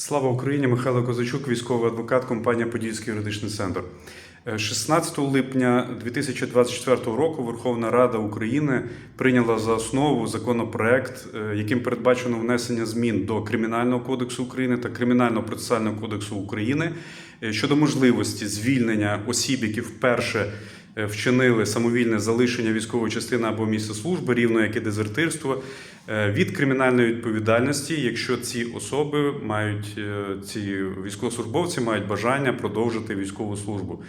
Слава Україні! Михайло Козачук, військовий адвокат, компанія Подільський юридичний центр. Е, 16 липня 2024 року Верховна Рада України прийняла за основу законопроект, е, яким передбачено внесення змін до Кримінального кодексу України та Кримінального процесуального кодексу України е, щодо можливості звільнення осіб, які вперше е, вчинили самовільне залишення військової частини або місця служби, рівно як і дезертирство, е, від кримінальної відповідальності, якщо ці особи мають е, ці військовослужбовці мають бажання продовжити військову службу.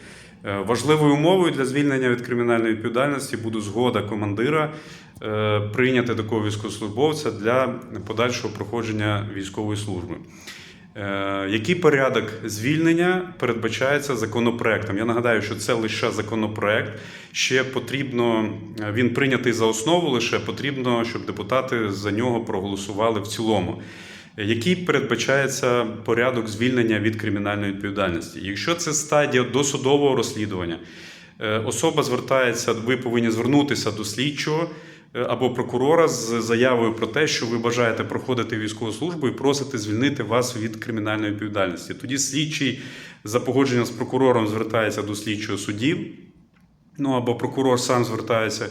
Е, Важливою умовою для звільнення від кримінальної відповідальності буде згода командира е, прийняти такого військовослужбовця для подальшого проходження військової служби. Е, Який порядок звільнення передбачається законопроектом? Я нагадаю, що це лише законопроект. Ще потрібно е, він прийнятий за основу. Лише потрібно, щоб депутати за нього проголосували в цілому. Е, Який передбачається порядок звільнення від кримінальної відповідальності? Якщо це стадія досудового розслідування, особа звертається, ви повинні звернутися до слідчого або прокурора з заявою про те, що ви бажаєте проходити військову службу і просите звільнити вас від кримінальної відповідальності. Тоді слідчий за погодженням з прокурором звертається до слідчого судді, ну або прокурор сам звертається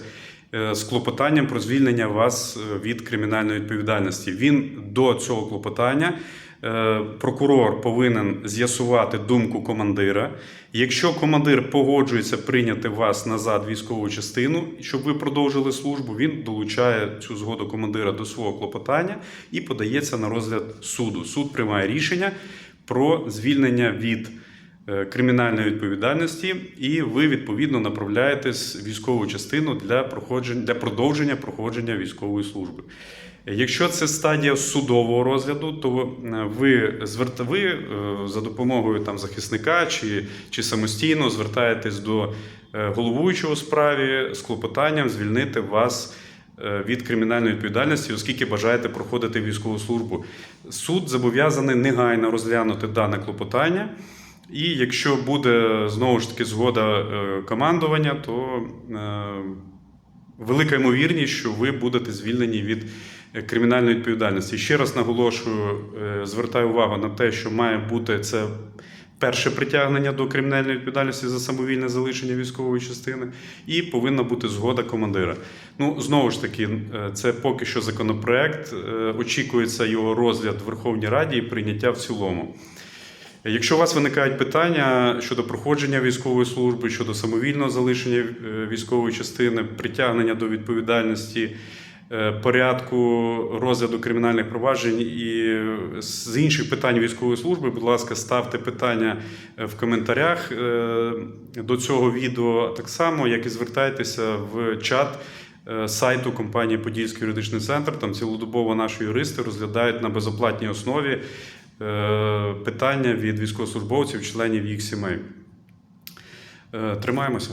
е, з клопотанням про звільнення вас е, від кримінальної відповідальності. Він до цього клопотання. Е, Прокурор повинен з'ясувати думку командира. Якщо командир погоджується прийняти вас назад військову частину, щоб ви продовжили службу, він долучає цю згоду командира до свого клопотання і подається на розгляд суду. Суд приймає рішення про звільнення від е, кримінальної відповідальності, і ви відповідно направляєтесь військову частину для проходження для продовження проходження військової служби. Якщо це стадія судового розгляду, то е, ви зверта ви е, за допомогою там захисника чи, чи самостійно звертаєтесь до е, головуючого справі з клопотанням звільнити вас від кримінальної відповідальності, оскільки бажаєте проходити військову службу. Суд зобов'язаний негайно розглянути дане клопотання. І якщо буде знову ж таки згода командування, то велика ймовірність, що ви будете звільнені від е, кримінальної відповідальності. Ще раз наголошую, е, звертаю увагу на те, що має бути це перше притягнення до кримінальної відповідальності за самовільне залишення військової частини, і повинна бути згода командира. Ну, знову ж таки, е, це поки що законопроект. Очікується його розгляд в Верховній Раді і прийняття в цілому. Якщо у вас виникають питання щодо проходження військової служби, щодо самовільного залишення е, військової частини, притягнення до відповідальності, е, порядку розгляду кримінальних проваджень і е, з інших питань військової служби, будь ласка, ставте питання в коментарях до цього відео, так само, як і звертайтеся в чат. Сайту компанії Подільський юридичний центр там цілодобово наші юристи розглядають на безоплатній основі питання від військовослужбовців, членів їх сімей. Е, Тримаємося.